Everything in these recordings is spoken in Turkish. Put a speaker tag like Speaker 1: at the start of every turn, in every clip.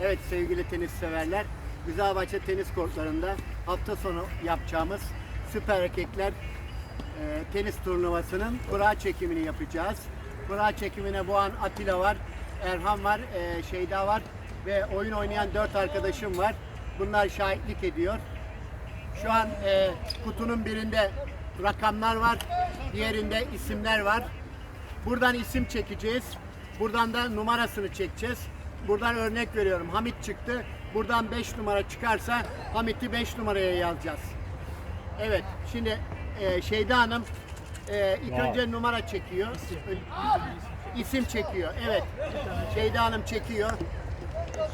Speaker 1: Evet sevgili tenis severler, Güzelbahçe Tenis Kortları'nda hafta sonu yapacağımız Süper Erkekler e, tenis turnuvasının kura çekimini yapacağız. Kura çekimine bu an Atilla var, Erhan var, e, Şeyda var ve oyun oynayan dört arkadaşım var. Bunlar şahitlik ediyor. Şu an e, kutunun birinde rakamlar var, diğerinde isimler var. Buradan isim çekeceğiz. Buradan da numarasını çekeceğiz. Buradan örnek veriyorum. Hamit çıktı. Buradan 5 numara çıkarsa Hamit'i 5 numaraya yazacağız. Evet. Şimdi e, Şeyda Hanım e, ilk önce numara çekiyor. İsim çekiyor. Evet. Şeyda Hanım çekiyor.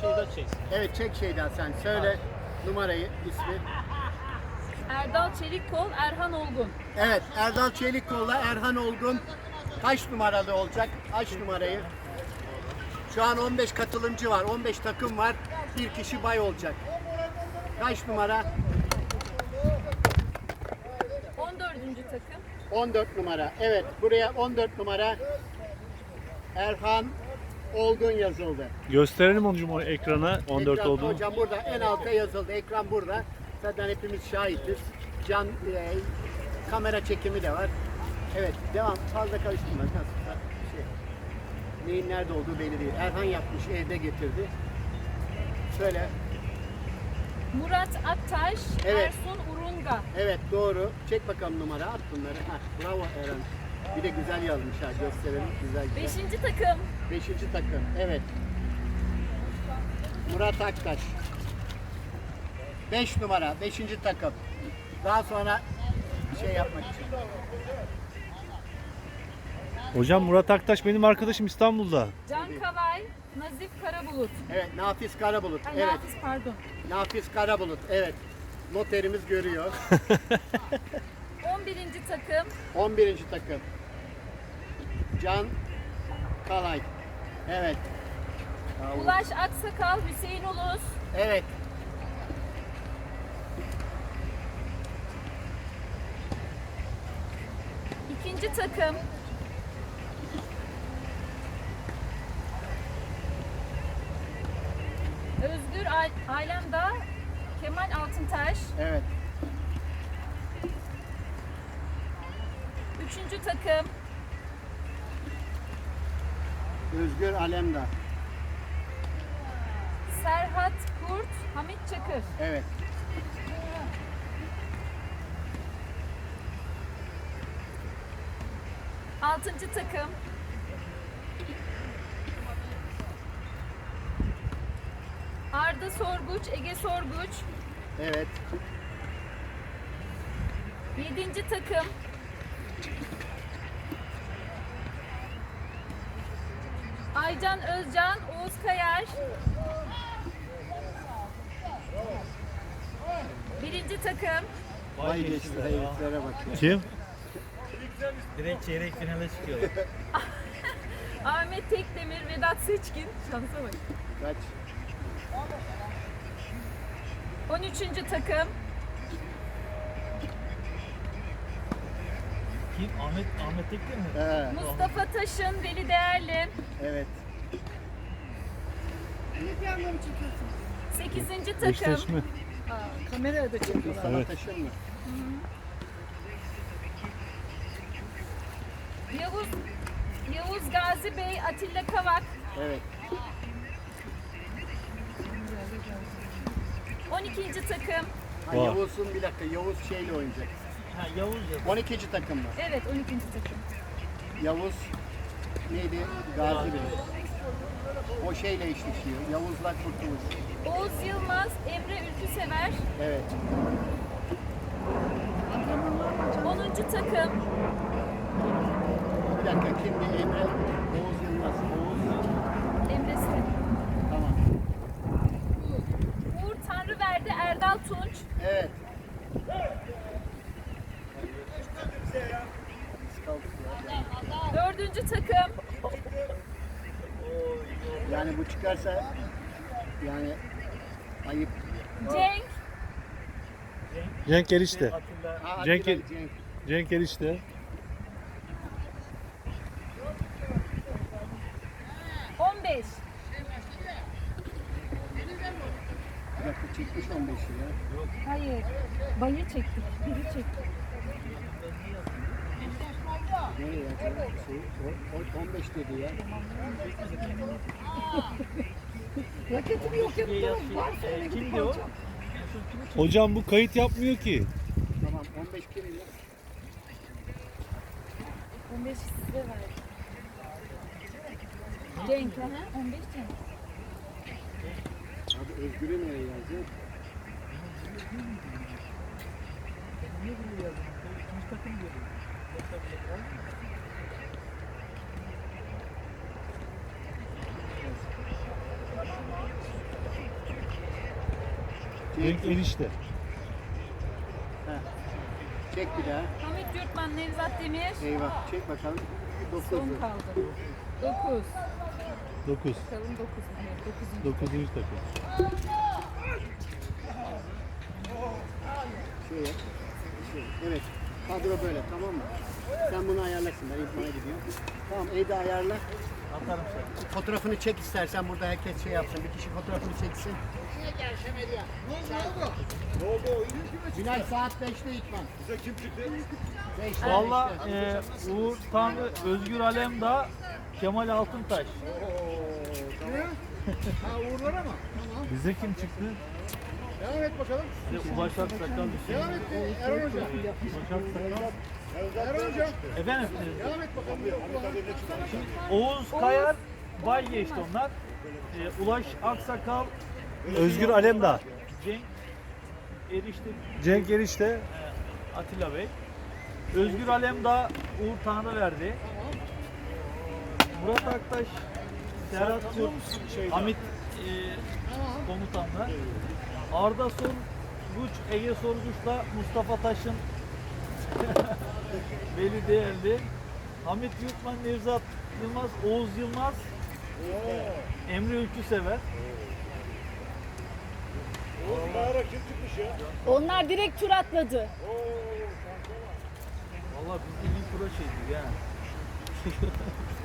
Speaker 2: Şeyda çeksin.
Speaker 1: Evet çek Şeyda sen. Söyle numarayı, ismi.
Speaker 3: Erdal Çelikkol, Erhan Olgun.
Speaker 1: Evet, Erdal Çelikkol'la Erhan Olgun kaç numaralı olacak? Kaç numarayı? Şu an 15 katılımcı var, 15 takım var. Bir kişi bay olacak. Kaç numara?
Speaker 3: 14. takım.
Speaker 1: 14 numara. Evet, buraya 14 numara Erhan Olgun yazıldı.
Speaker 2: Gösterelim hocam o ekrana 14
Speaker 1: Ekran,
Speaker 2: olduğunu.
Speaker 1: Hocam burada en alta yazıldı. Ekran burada. Zaten hepimiz şahitiz. Can e, kamera çekimi de var. Evet devam. Fazla karıştırma. Nasıl? Neyin nerede olduğu belli değil. Erhan yapmış evde getirdi. Söyle.
Speaker 3: Murat Aktaş,
Speaker 1: Evet.
Speaker 3: Ersun Urunga.
Speaker 1: Evet doğru. Çek bakalım numara. At bunları. Heh, bravo Erhan. Bir de güzel yazmış ha. Gösterelim. Güzel güzel.
Speaker 3: 5. takım.
Speaker 1: Beşinci takım. Evet. Murat Aktaş. 5 numara. Beşinci takım. Daha sonra şey yapmak için.
Speaker 2: Hocam Murat Aktaş benim arkadaşım İstanbul'da.
Speaker 3: Can Kalay, Nazif Karabulut.
Speaker 1: Evet Nafiz Karabulut.
Speaker 3: Ay,
Speaker 1: Evet.
Speaker 3: Nafiz pardon.
Speaker 1: Nafiz Karabulut. Evet. Noterimiz görüyor.
Speaker 3: 11. takım.
Speaker 1: 11. takım. Can Kalay. Evet.
Speaker 3: Ulaş Aksakal, Hüseyin Ulus.
Speaker 1: Evet.
Speaker 3: İkinci takım. Al- Alemdağ, Kemal Altıntaş.
Speaker 1: Evet.
Speaker 3: Üçüncü takım.
Speaker 1: Özgür Alemdar.
Speaker 3: Serhat Kurt, Hamit Çakır.
Speaker 1: Evet.
Speaker 3: Altıncı takım. Arda Sorguç, Ege Sorguç.
Speaker 1: Evet.
Speaker 3: Yedinci takım. Aycan Özcan, Oğuz Kayar. Birinci takım.
Speaker 1: Vay geçti heriflere bak. ya.
Speaker 2: Kim?
Speaker 4: Direkt çeyrek finale çıkıyor.
Speaker 3: Ahmet Tekdemir, Vedat Seçkin. Şansa bak.
Speaker 1: Kaç?
Speaker 3: 13. takım.
Speaker 4: Kim? Ahmet Ahmet Tekli mi?
Speaker 1: He,
Speaker 3: Mustafa Taşın, Veli Değerli.
Speaker 1: evet.
Speaker 3: 8.
Speaker 2: Beşiktaş
Speaker 3: takım.
Speaker 2: mı?
Speaker 3: Kameraya da çekiyor.
Speaker 1: Mustafa
Speaker 2: Evet.
Speaker 1: Taşın mı?
Speaker 3: Yavuz Yavuz Gazi Bey, Atilla Kavak.
Speaker 1: Evet.
Speaker 3: 12. takım.
Speaker 1: Ha,
Speaker 2: Vay.
Speaker 1: Yavuz'un bir dakika. Yavuz şeyle oynayacak.
Speaker 4: Ha Yavuz ya.
Speaker 1: 12. takım mı?
Speaker 3: Evet 12. takım.
Speaker 1: Yavuz neydi? Gazi Bey. O şeyle eşleşiyor. Yavuz'la Kurtuluş.
Speaker 3: Oğuz Yılmaz, Emre Ülküsever.
Speaker 1: Evet.
Speaker 3: 10. takım.
Speaker 1: Bir dakika kimdi? Emre Oğuz Yılmaz. Oğuz.
Speaker 3: Emre Sin.
Speaker 1: Tamam.
Speaker 3: Uğur Erdal Tunç.
Speaker 1: Evet.
Speaker 3: 4. takım.
Speaker 1: Yani bu çıkarsa yani ayıp.
Speaker 3: Cenk.
Speaker 2: Cenk Erişte.
Speaker 1: Ha,
Speaker 2: Cenk-
Speaker 1: Atilla, Cenk.
Speaker 2: Cenk Erişte.
Speaker 3: 15.
Speaker 1: dakika çekmiş 15'i ya.
Speaker 3: Hayır. Bayı çektik. Biri çektik.
Speaker 1: Nereye ya? Şey, o, o 15 dedi ya.
Speaker 3: Raketim yok yaptım. Var
Speaker 4: şey,
Speaker 3: sonra
Speaker 4: kimdi
Speaker 3: gidip
Speaker 4: o?
Speaker 3: alacağım.
Speaker 2: Hocam bu kayıt yapmıyor ki.
Speaker 1: Tamam 15 kim ya?
Speaker 3: 15 size verdim. Cenk ha? 15 Cenk.
Speaker 1: Abi Özgür'ü nereye yazacak?
Speaker 4: Niye bunu yazdın? İkinci diyordum.
Speaker 2: Cenk enişte.
Speaker 1: Ha. Çek bir daha.
Speaker 3: Hamit Yurtman, Nevzat Demir.
Speaker 1: Eyvah. Çek bakalım. 9.
Speaker 3: Son kaldı. 9.
Speaker 2: 9.
Speaker 3: Bakalım 9 mu? Evet 9.
Speaker 2: 9. takım.
Speaker 1: Şey yap. Şey. Evet. Kadro böyle tamam mı? Sen bunu ayarlasın. Ben İrfan'a gidiyorum. Tamam Eyda ayarla.
Speaker 4: Atarım sana.
Speaker 1: Fotoğrafını çek istersen burada herkes şey yapsın. Bir kişi fotoğrafını çeksin. Günay saat 5'te İkman. Bize kim çıktı? 5'te.
Speaker 4: Valla e, Uğur Tanrı, Özgür Alemdağ, Kemal Altıntaş.
Speaker 2: Bize kim çıktı?
Speaker 1: Devam et bakalım.
Speaker 4: Bir de Ulaş Aksakal bir şey.
Speaker 1: Devam et Erhan Hoca.
Speaker 4: Ulaş Aksakal. Efendim?
Speaker 1: Devam et bakalım.
Speaker 4: Oğuz Kayar, Bay geçti onlar. E, Ulaş Aksakal,
Speaker 2: Özgür Alemdağ.
Speaker 4: Cenk Erişte,
Speaker 2: Cenk enişte.
Speaker 4: Atilla Bey. Özgür Alemdağ, Uğur Tanrı verdi. Murat Aktaş, Serhat Türk, Hamit e, komutanlar. Arda Sorguç, Ege Sorguç'la Mustafa Taş'ın Veli Değerli. Hamit Yurtman, Nevzat Yılmaz, Oğuz Yılmaz, Emre Ülkü Sever.
Speaker 3: Onlar direkt tur atladı.
Speaker 4: Vallahi biz ilk pro şeydik ya.